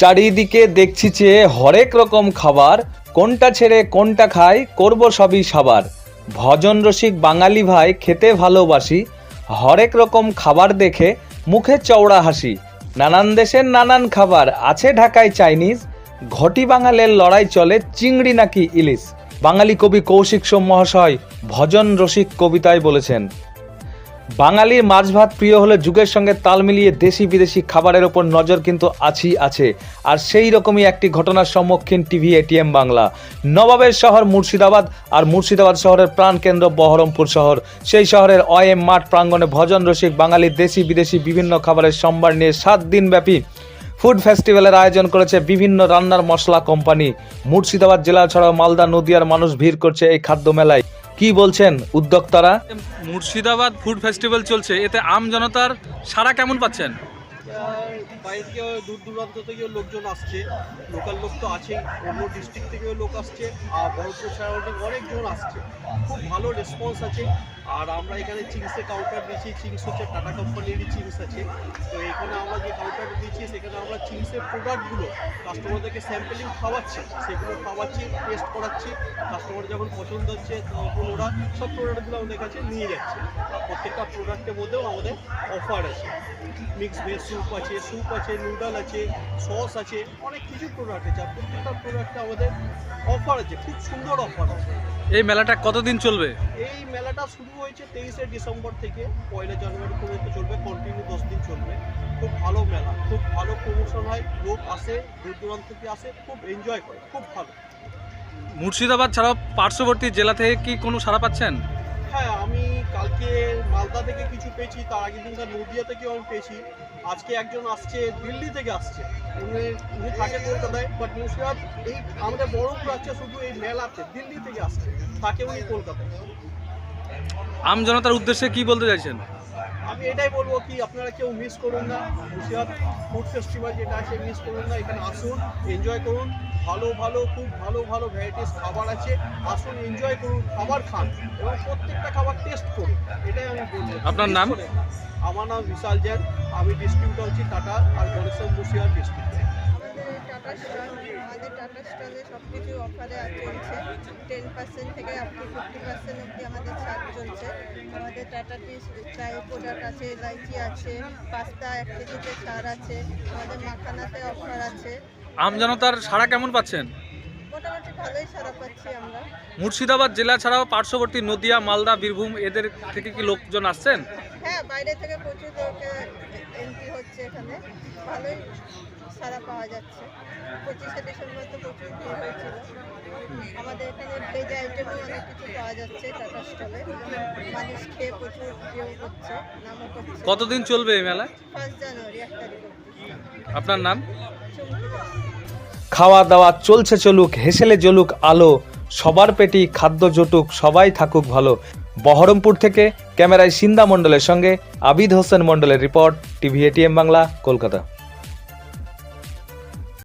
চারিদিকে দেখছি যে হরেক রকম খাবার, কোনটা ছেড়ে কোনটা খাই, করব সবই সাবার। ভজন রসিক বাঙালি ভাই খেতে ভালোবাসি, হরেক রকম খাবার দেখে মুখে চওড়া হাসি। নানান দেশের নানান খাবার, আছে ঢাকায় চাইনিজ, ঘটি বাঙালের লড়াই চলে চিংড়ি নাকি ইলিশ? বাঙালি কবি কৌশিক সোম মহাশয় ভজন রসিক কবিতায় বলেছেন বাঙালির মাছ ভাত প্রিয় হলে যুগের সঙ্গে তাল মিলিয়ে দেশি বিদেশি খাবারের ওপর নজর কিন্তু আছেই আছে। আর সেই রকমই একটি ঘটনার সম্মুখীন টিভি এটিএম বাংলা। নবাবের শহর মুর্শিদাবাদ আর মুর্শিদাবাদ শহরের প্রাণকেন্দ্র বহরমপুর শহর। সেই শহরের অএম মাঠ প্রাঙ্গণে ভজন রসিক বাঙালি দেশি বিদেশি বিভিন্ন খাবারের সম্ভার নিয়ে সাত দিন ব্যাপী ফুড ফেস্টিভ্যালের আয়োজন করেছে বিভিন্ন রান্নার মশলা কোম্পানি। মুর্শিদাবাদ জেলা ছাড়াও মালদা, নদিয়ার মানুষ ভিড় করছে এই খাদ্য মেলায়। কি বলছেন উদ্যোক্তারা? মুর্শিদাবাদ ফুড ফেস্টিভ্যাল চলছে এতে আম জনতার সারা কেমন পাচ্ছেন? বাইরে থেকে দূর দূরান্ত থেকেও লোকজন আসছে লোকাল লোক তো আছেই অন্য ডিস্ট্রিক্ট থেকেও লোক আসছে আর বড়পুর সারাউন্ডিং অনেকজন আসছে। খুব ভালো রেসপন্স আছে। আর আমরা এখানে চিংসের কাউন্টার দিয়েছি চিংস হচ্ছে টাটা কোম্পানিরই চিংস আছে। তো এখানে আমরা যে কাউন্টার দিয়েছি সেখানে আমরা চিংসের প্রোডাক্টগুলো কাস্টমারদেরকে স্যাম্পলিং খাওয়াচ্ছি। সেগুলো খাওয়াচ্ছি টেস্ট করাচ্ছি। কাস্টমার যখন পছন্দ হচ্ছে তখন ওরা সব প্রোডাক্টগুলো আমাদের কাছে নিয়ে যাচ্ছে। আর প্রত্যেকটা প্রোডাক্টের মধ্যেও আমাদের অফার আছে। মিক্স ভেজ স্যুপ আছে স্যুপ আছে নুডল আছে সস আছে অনেক কিছু প্রোডাক্ট আছে। আর প্রত্যেকটা প্রোডাক্টে আমাদের অফার আছে। খুব সুন্দর অফার আছে। এই মেলাটা কতদিন চলবে? এই মেলাটা শুরু হয়েছে তেইশে ডিসেম্বর থেকে পয়লা জানুয়ারি পর্যন্ত চলবে কন্টিনিউ দশ দিন চলবে। খুব ভালো মেলা খুব ভালো প্রমোশন হয় লোক আসে দূর দূরান্ত থেকে আসে খুব এনজয় করে খুব ভালো। মুর্শিদাবাদ ছাড়াও পার্শ্ববর্তী জেলা থেকে কি কোনো সারা পাচ্ছেন? হ্যাঁ আমি কালকে মালদা থেকে কিছু পেয়েছি তার আগের দিনকার নদিয়া থেকেও আমি পেয়েছি। আজকে একজন আসছে দিল্লি থেকে আসছে। উনি উনি থাকে কলকাতায় বাট মুর্শিদাবাদ এই আমাদের বড়পুর আসছে শুধু এই মেলাতে দিল্লি থেকে আসছে থাকে উনি কলকাতায়। আম জনতার উদ্দেশ্যে কি বলতে চাইছেন? আমি এটাই বলব কি আপনারা কেউ মিস করুন না। মুর্শিদাবাদ ফুড ফেস্টিভ্যাল যেটা আছে মিস করুন না। এখানে আসুন এনজয় করুন। ভালো ভালো খুব ভালো ভালো ভ্যারাইটিস খাবার আছে। আসুন এনজয় করুন খাবার খান এবং প্রত্যেকটা খাবার টেস্ট করুন। এটাই আমি বলব। আপনার নাম? আমার নাম বিশাল জৈন। আমি ডিস্ট্রিবিউটর হচ্ছি টাটা আর গণেশ্বর মুর্শিদাবাদ ডিস্ট্রিক্ট টাটা স্টলে সব কিছু অফারে চলছে। টেন পার্সেন্ট থেকে আপ টু ফিফটি পার্সেন্ট অবধি আমাদের ছাড় চলছে। আমাদের টাটা টি চায়ের প্রোডাক্ট আছে ইলাইচি আছে পাস্তা এক কেজিতে ছাড় আছে আমাদের মাখানাতে অফার আছে। আম জনতার সারা কেমন পাচ্ছেন? মোটামুটি ভালোই পাচ্ছি আমরা। মুর্শিদাবাদ জেলা ছাড়াও পার্শ্ববর্তী নদিয়া মালদা বীরভূম এদের থেকে কি লোকজন আসছেন? হ্যাঁ বাইরে থেকে প্রচুর লোকে এন্ট্রি হচ্ছে এখানে। ভালোই সারা পাওয়া যাচ্ছে। পঁচিশে ডিসেম্বর তো প্রচুর ভিড় হয়েছিল। আমাদের এখানে ভেজ আইটেমও অনেক কিছু পাওয়া যাচ্ছে টাটা স্টলে। মানুষ খেয়ে প্রচুর নামও করছে। কতদিন চলবে এই মেলা? ফার্স্ট জানুয়ারি এক তারিখ আপনার নাম? খাওয়া দাওয়া চলছে চলুক হেসেলে জ্বলুক আলো সবার পেটি খাদ্য জটুক সবাই থাকুক ভালো। বহরমপুর থেকে ক্যামেরায় সিন্দা মণ্ডলের সঙ্গে আবিদ হোসেন মণ্ডলের report TV ATM Bangla Kolkata.